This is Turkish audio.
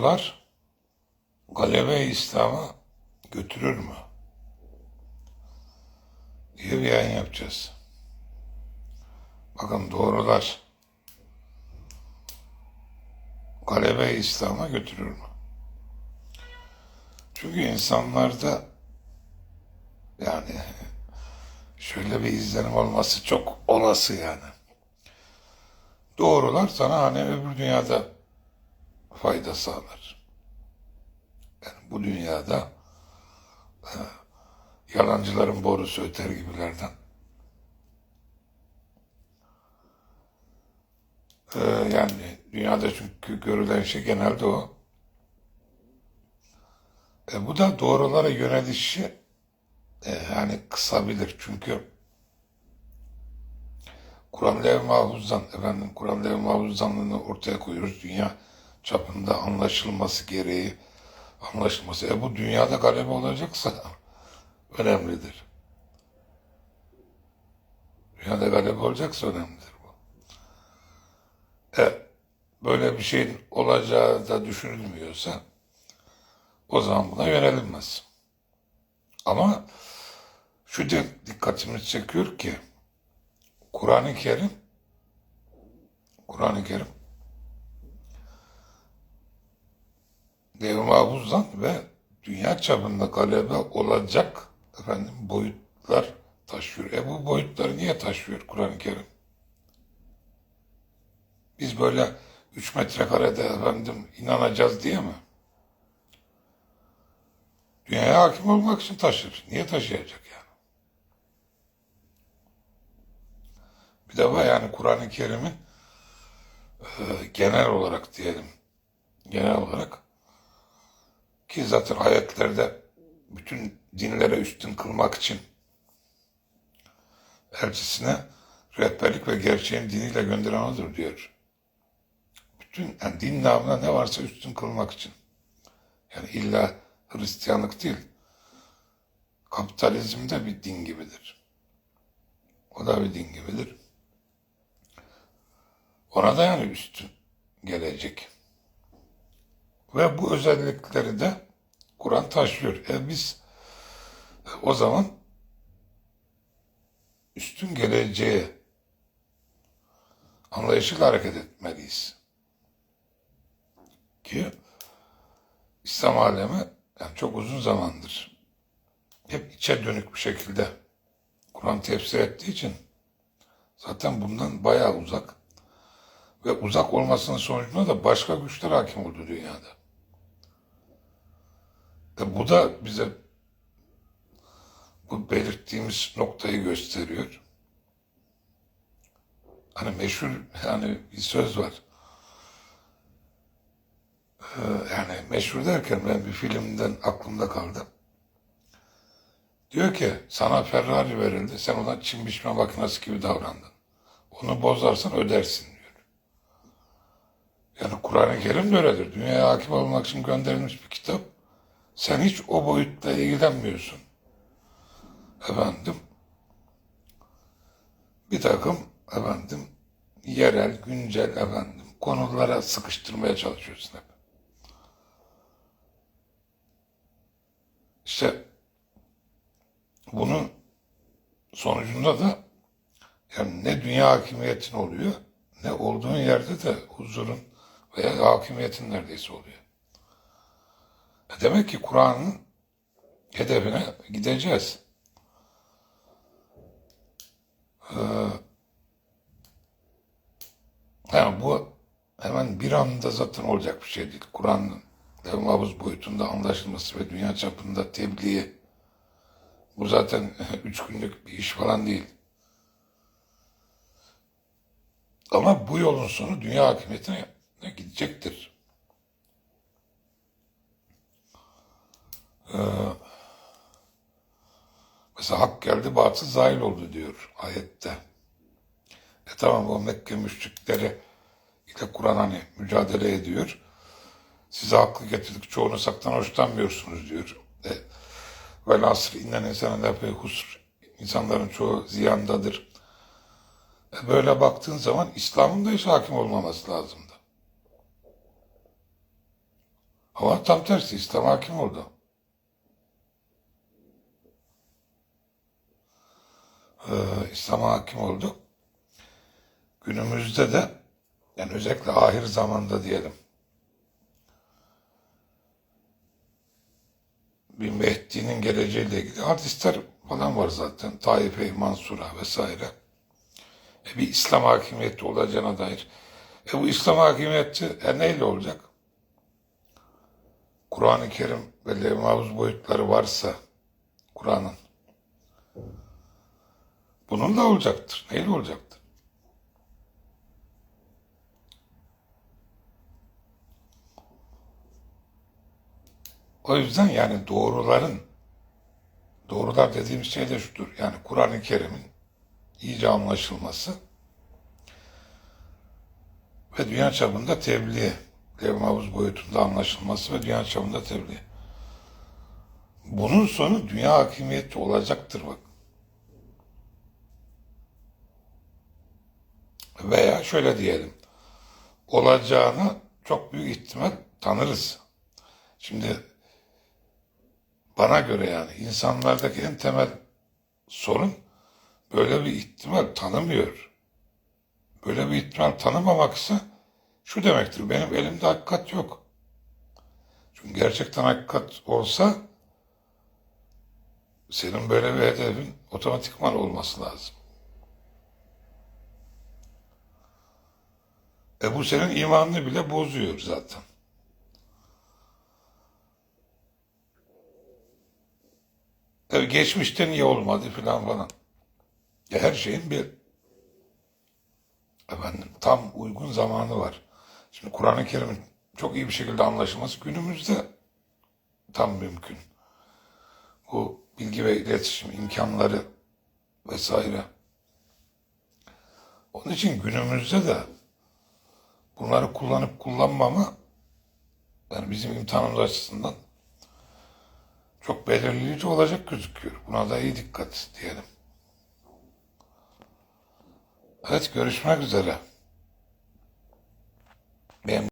Doğrular galebe İslam'a götürür mü? diye bir yayın yapacağız. Bakın doğrular galebe İslam'a götürür mü? Çünkü insanlarda yani şöyle bir izlenim olması çok olası yani. Doğrular sana hani öbür dünyada fayda sağlar. Yani bu dünyada e, yalancıların borusu öter gibilerden. E, yani dünyada çünkü görülen şey genelde o. E, bu da doğrulara yönelişi e, yani kısabilir. Çünkü Kur'an Lev Mahfuz'dan, efendim Kur'an Lev Mahfuz'danlığını ortaya koyuyoruz. Dünya çapında anlaşılması gereği, anlaşılması. E bu dünyada galebe olacaksa önemlidir. Dünyada galebe olacaksa önemlidir bu. E, böyle bir şeyin olacağı da düşünülmüyorsa o zaman buna yönelilmez. Ama şu dikkatimizi çekiyor ki Kur'an-ı Kerim Kur'an-ı Kerim Dev Mahfuz'dan ve dünya çapında galebe olacak efendim boyutlar taşıyor. E bu boyutları niye taşıyor Kur'an-ı Kerim? Biz böyle 3 metrekarede efendim inanacağız diye mi? Dünyaya hakim olmak için taşır. Niye taşıyacak yani? Bir de var yani Kur'an-ı Kerim'in e, genel olarak diyelim, genel olarak ki zaten ayetlerde bütün dinlere üstün kılmak için elçisine rehberlik ve gerçeğin diniyle gönderen odur diyor. Bütün yani din namına ne varsa üstün kılmak için. Yani illa Hristiyanlık değil. Kapitalizm de bir din gibidir. O da bir din gibidir. Ona da yani üstün gelecek. Ve bu özellikleri de Kur'an taşıyor. E biz e, o zaman üstün geleceğe anlayışıyla hareket etmeliyiz. Ki İslam alemi yani çok uzun zamandır hep içe dönük bir şekilde Kur'an tefsir ettiği için zaten bundan bayağı uzak ve uzak olmasının sonucunda da başka güçler hakim oldu dünyada. E bu da bize bu belirttiğimiz noktayı gösteriyor. Hani meşhur yani bir söz var. Ee, yani meşhur derken ben bir filmden aklımda kaldı. Diyor ki sana Ferrari verildi sen ona çim biçme makinesi gibi davrandın. Onu bozarsan ödersin diyor. Yani Kur'an-ı Kerim de öyledir. Dünyaya hakim olmak için gönderilmiş bir kitap. Sen hiç o boyutla ilgilenmiyorsun. Efendim bir takım efendim yerel, güncel efendim konulara sıkıştırmaya çalışıyorsun hep. İşte bunun sonucunda da yani ne dünya hakimiyetin oluyor ne olduğun yerde de huzurun veya hakimiyetin neredeyse oluyor. E demek ki Kur'an'ın hedefine gideceğiz. Ee, yani bu hemen bir anda zaten olacak bir şey değil. Kur'an'ın mabuz boyutunda anlaşılması ve dünya çapında tebliği bu zaten üç günlük bir iş falan değil. Ama bu yolun sonu dünya hakimiyetine gidecektir. Ee, mesela hak geldi batıl zahil oldu diyor ayette. E tamam o Mekke müşrikleri ile Kur'an hani mücadele ediyor. Size haklı getirdik çoğunu saktan hoşlanmıyorsunuz diyor. E, ve nasr innen insana lefê husr. İnsanların çoğu ziyandadır. E, böyle baktığın zaman İslam'ın da hiç hakim olmaması lazımdı. Ama tam tersi İslam hakim oldu. Ee, İslam hakim oldu. Günümüzde de yani özellikle ahir zamanda diyelim bir Mehdi'nin geleceğiyle ilgili hadisler falan var zaten. Taife-i Mansura vesaire. E bir İslam hakimiyeti olacağına dair. E bu İslam hakimiyeti e neyle olacak? Kur'an-ı Kerim ve Mahfuz boyutları varsa Kur'an'ın bunun da olacaktır. Neyle olacaktır? O yüzden yani doğruların doğrular dediğimiz şey de şudur. Yani Kur'an-ı Kerim'in iyice anlaşılması ve dünya çapında tebliğ, Lev Mahfuz boyutunda anlaşılması ve dünya çapında tebliğ. Bunun sonu dünya hakimiyeti olacaktır bak. Veya şöyle diyelim, olacağını çok büyük ihtimal tanırız. Şimdi bana göre yani insanlardaki en temel sorun böyle bir ihtimal tanımıyor. Böyle bir ihtimal tanımamak ise şu demektir. Benim elimde hakikat yok. Çünkü gerçekten hakikat olsa senin böyle bir hedefin otomatikman olması lazım. E bu senin imanını bile bozuyor zaten. E geçmişte niye olmadı filan falan. Ya her şeyin bir efendim tam uygun zamanı var. Şimdi Kur'an-ı Kerim'in çok iyi bir şekilde anlaşılması günümüzde tam mümkün. Bu bilgi ve iletişim imkanları vesaire. Onun için günümüzde de bunları kullanıp kullanmama yani bizim imtihanımız açısından çok belirleyici olacak gözüküyor. Buna da iyi dikkat diyelim. Evet görüşmek üzere. Benim